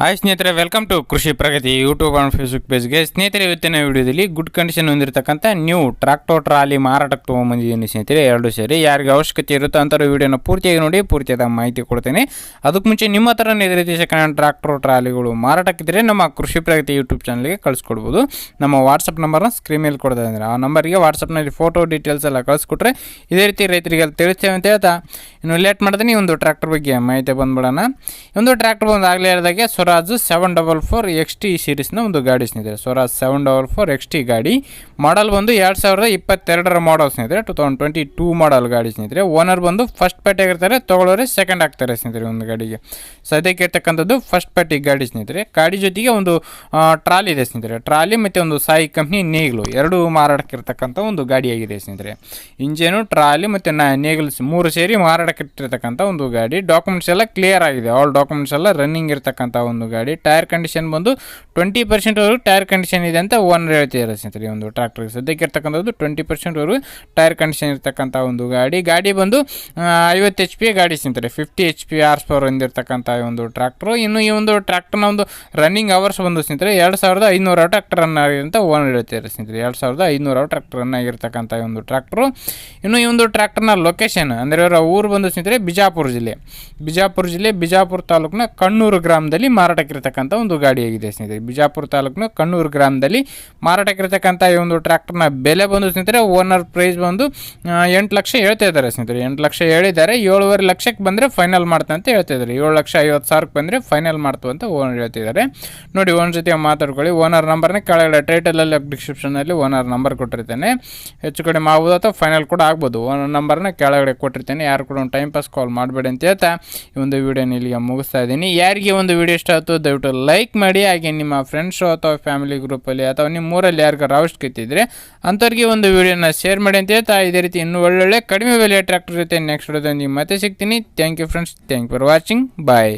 Hi ಸ್ನೇಹಿತರೆ welcome to Krushi Pragati YouTube and Facebook ಪೇಜ್ಗೆ ಸ್ನೇಹಿತರೆ, ಇವತ್ತಿನ ವಿಡಿಯೋದಲ್ಲಿ ಗುಡ್ ಕಂಡೀಷನ್ ಹೊಂದಿರತಕ್ಕಂಥ ನ್ಯೂ ಟ್ರಾಕ್ಟರ್ ಟ್ರಾಲಿ ಮಾರಾಟಕ್ಕೆ ತೊಗೊಂಬಂದಿದ್ದೀನಿ ಸ್ನೇಹಿತರೆ, ಎರಡು ಸೇರಿ. ಯಾರಿಗೆ ಅವಶ್ಯಕತೆ ಇರುತ್ತೋ ಅಂಥವ್ರು ವಿಡಿಯೋನ ಪೂರ್ತಿಯಾಗಿ ನೋಡಿ, ಪೂರ್ತಿಯಾದ ಮಾಹಿತಿ ಕೊಡ್ತೇನೆ. ಅದಕ್ಕೆ ಮುಂಚೆ ನಿಮ್ಮ ಹತ್ರ ಇದೇ ರೀತಿ ಸೆಕೆಂಡ್ ಟ್ರಾಕ್ಟರ್ ಟ್ರಾಲಿಗಳು ಮಾರಾಟಕ್ಕಿದ್ದರೆ ನಮ್ಮ ಕೃಷಿ ಪ್ರಗತಿ ಯೂಟ್ಯೂಬ್ ಚಾನಲ್ಗೆ ಕಳಿಸ್ಕೊಡ್ಬೋದು. ನಮ್ಮ ವಾಟ್ಸಪ್ ನಂಬರ್ನ ಸ್ಕ್ರೀನ್ ಮೇಲೆ ಕೊಡ್ತಾ ಇದ್ದಾರೆ ಆ ನಂಬರ್ಗೆ ವಾಟ್ಸಪ್ನಲ್ಲಿ ಫೋಟೋ ಡೀಟೇಲ್ಸ್ ಎಲ್ಲ ಕಳಿಸ್ಕೊಟ್ರೆ ಇದೇ ರೀತಿ ರೈತರಿಗೆ ತಿಳಿಸ್ತೇವೆ ಅಂತ ಹೇಳ್ತಾ ಇನ್ನು ಲೇಟ್ ಮಾಡ್ತೀನಿ ಒಂದು ಟ್ರ್ಯಾಕ್ಟರ್ ಬಗ್ಗೆ ಮಾಹಿತಿ ಬಂದ್ಬಿಡೋಣ. ಒಂದು ಟ್ರ್ಯಾಕ್ಟರ್ ಬಂದು ಆಗಲೇ ಹೇಳಿದಾಗೆ Swaraj seven double four X T ಸೀರೀಸ್ನ ಒಂದು ಗಾಡಿ ಸ್ನೇಹಿತರೆ. Swaraj seven double four X T ಗಾಡಿ. ಮಾಡಲ್ ಬಂದು ಎರಡು ಸಾವಿರದ ಇಪ್ಪತ್ತೆರಡರ ಮಾಡಲ್ ಸ್ನೇಹಿತರೆ. Two thousand twenty two model ಗಾಡಿ ಸ್ನೇಹಿತರೆ. ಓನರ್ ಬಂದು ಫಸ್ಟ್ ಪಾರ್ಟಿ ಇರ್ತಾರೆ ತೊಗೊಳೋರೆ ಸೆಕೆಂಡ್ ಆಗ್ತಾರೆ ಸ್ನೇಹಿತರೆ ಒಂದು ಗಾಡಿಗೆ. ಸದ್ಯಕ್ಕೆ ಇರ್ತಕ್ಕಂಥದ್ದು ಫಸ್ಟ್ ಪಾರ್ಟಿ ಗಾಡಿ ಸ್ನೇಹಿತರೆ. ಗಾಡಿ ಜೊತೆಗೆ ಒಂದು ಟ್ರಾಲಿ ಇದೆ ಸ್ನೇಹಿತರೆ. ಟ್ರಾಲಿ ಮತ್ತು ಒಂದು ಸಾಯಿ ಕಂಪ್ನಿ ನೇಗ್ಲು. ಎರಡು ಮಾರಾಟಕ್ಕಿರ್ತಕ್ಕಂಥ ಒಂದು ಗಾಡಿಯಾಗಿದೆ ಸ್ನೇಹಿತರೆ. ಇಂಜನು ಟ್ರಾಲಿ ಮತ್ತು ನ ನೇಗ್ಲ್ಸ್ ಮೂರು ಸೇರಿ ಮಾರಾಟಕ್ಕೆ ಮಾರಾಟಕ್ಕಿಟ್ಟಿರ್ತಕ್ಕಂಥ ಒಂದು ಗಾಡಿ. ಡಾಕ್ಯುಮೆಂಟ್ಸ್ ಎಲ್ಲ ಕ್ಲಿಯರ್ ಆಗಿದೆ. ಆಲ್ ಡಾಕ್ಯುಮೆಂಟ್ಸ್ ಎಲ್ಲ ರನ್ನಿಂಗ್ ಇರ್ತಕ್ಕಂಥ ಗಾಡಿ ಟೈರ್ ಕಂಡೀಷನ್ ಬಂದು ಟ್ವೆಂಟಿ ಪರ್ಸೆಂಟ್ವರೆಗೂ ಟೈರ್ ಕಂಡೀಷನ್ ಇದೆ ಅಂತ ಓನರ್ ಹೇಳ್ತಿದ್ದಾರೆ ಸ್ನೇಹಿತರೆ, ಈ ಒಂದು ಟ್ರ್ಯಾಕ್ಟರ್ ಸದ್ಯಕ್ಕೆ ಇರ್ತಕ್ಕಂಥದ್ದು ಟ್ವೆಂಟಿ ಪರ್ಸೆಂಟ್ವರೆಗೂ ಟೈರ್ ಕಂಡೀಷನ್ ಇರ್ತಕ್ಕಂಥ ಒಂದು ಗಾಡಿ. ಗಾಡಿ ಬಂದು ಐವತ್ತು ಎಚ್ ಪಿ ಗಾಡಿ ಸ್ನೇಹಿತರೆ fifty H P horse power ಹೊಂದಿರತಕ್ಕಂಥ ಒಂದು ಟ್ರ್ಯಾಕ್ಟ್ರು ಇನ್ನು ಈ ಒಂದು ಟ್ರ್ಯಾಕ್ಟರ್ನ ಒಂದು ರನ್ನಿಂಗ್ ಅವರ್ಸ್ ಬಂದು ಸ್ನೇಹಿತರೆ, ಎರಡು ಸಾವಿರದ ಐನೂರು ಟ್ರ್ಯಾಕ್ಟರ್ ರನ್ ಅಂತ ಓನರ್ ಹೇಳ್ತಿದ್ದಾರೆ ಸ್ನೇಹಿತರೆ. ಎರಡು ಸಾವಿರದ ಐನೂರು ಟ್ರ್ಯಾಕ್ಟರ್ ರನ್ ಆಗಿರ್ತಕ್ಕಂಥ ಒಂದು ಟ್ರ್ಯಾಕ್ಟ್ರು ಇನ್ನು ಈ ಒಂದು ಟ್ರ್ಯಾಕ್ಟರ್ನ ಲೊಕೇಶನ್ ಅಂದರೆ ಅವರ ಊರು ಬಂದು ಸ್ನೇಹಿತರೆ, ಬಿಜಾಪುರ ಜಿಲ್ಲೆ. ಬಿಜಾಪುರ ಜಿಲ್ಲೆ, ಬಿಜಾಪುರ ತಾಲೂಕಿನ ಕಣ್ಣೂರು ಗ್ರಾಮದಲ್ಲಿ ಮಾರಾಟಕ್ಕಿರ್ತಕ್ಕಂಥ ಒಂದು ಗಾಡಿಯಾಗಿದೆ ಸ್ನೇಹಿತರೆ. ಬಿಜಾಪುರ ತಾಲೂಕಿನ ಕಣ್ಣೂರು ಗ್ರಾಮದಲ್ಲಿ ಮಾರಾಟಕ್ಕಿರ್ತಕ್ಕಂಥ ಈ ಒಂದು ಟ್ರ್ಯಾಕ್ಟರ್ನ ಬೆಲೆ ಬಂದು ಸ್ನೇಹಿತರೆ ಓನರ್ ಪ್ರೈಸ್ ಬಂದು ಎಂಟು ಲಕ್ಷ ಹೇಳ್ತಾ ಇದ್ದಾರೆ ಸ್ನೇಹಿತರೆ. ಎಂಟು ಲಕ್ಷ ಹೇಳಿದ್ದಾರೆ, ಏಳುವರೆ ಲಕ್ಷಕ್ಕೆ ಬಂದರೆ ಫೈನಲ್ ಮಾಡ್ತಾ ಅಂತ ಹೇಳ್ತಾ ಇದ್ದಾರೆ. ಏಳು ಲಕ್ಷ ಐವತ್ತು ಸಾವಿರಕ್ಕೆ ಬಂದರೆ ಫೈನಲ್ ಮಾಡ್ತು ಅಂತ ಓನರ್ ಹೇಳ್ತಿದ್ದಾರೆ ನೋಡಿ ಓನರ್ ಜೊತೆ ಮಾತಾಡ್ಕೊಳ್ಳಿ. ಓನರ್ ನಂಬರ್ನೇ ಕೆಳಗಡೆ ಟೈಟಲಲ್ಲಿ ಡಿಸ್ಕ್ರಿಪ್ಷನಲ್ಲಿ ಓನರ್ ನಂಬರ್ ಕೊಟ್ಟಿರ್ತೇನೆ. ಹೆಚ್ಚು ಕಡಿಮೆ ಆಗ್ಬೋದು ಅಥವಾ ಫೈನಲ್ ಕೂಡ ಆಗ್ಬೋದು. ಓನರ್ ನಂಬರ್ನ ಕೆಳಗಡೆ ಕೊಟ್ಟಿರ್ತೇನೆ. ಯಾರು ಕೂಡ ಒಂದು ಟೈಮ್ ಪಾಸ್ ಕಾಲ್ ಮಾಡಬೇಡಿ ಅಂತ ಹೇಳ್ತಾ ಈ ಒಂದು ವಿಡಿಯೋನ ಇಲ್ಲಿಗೆ ಮುಗಿಸ್ತಾ ಇದ್ದೀನಿ. ಯಾರಿಗೆ ಒಂದು ವಿಡಿಯೋ ಇಷ್ಟ ಆಯಿತು ದಯವಿಟ್ಟು ಲೈಕ್ ಮಾಡಿ, ಹಾಗೆ ನಿಮ್ಮ ಫ್ರೆಂಡ್ಸು ಅಥವಾ ಫ್ಯಾಮಿಲಿ ಗ್ರೂಪಲ್ಲಿ ಅಥವಾ ನಿಮ್ಮ ಊರಲ್ಲಿ ಯಾರಿಗಾರು ಅವಶ್ಯಕತೆ ಅಂಥವ್ರಿಗೆ ಒಂದು ವಿಡಿಯೋನ ಶೇರ್ ಮಾಡಿ ಅಂತ ಹೇಳ್ತಾ ಇದೇ ರೀತಿ ಇನ್ನೂ ಒಳ್ಳೊಳ್ಳೆ ಕಡಿಮೆ ಬೆಲೆ ಟ್ರ್ಯಾಕ್ಟರ್ ಜೊತೆ ನೆಕ್ಸ್ಟ್ ವಿಡಿಯೋದಲ್ಲಿ ಮತ್ತೆ ಸಿಗ್ತೀನಿ. Thank you friends thank for watching bye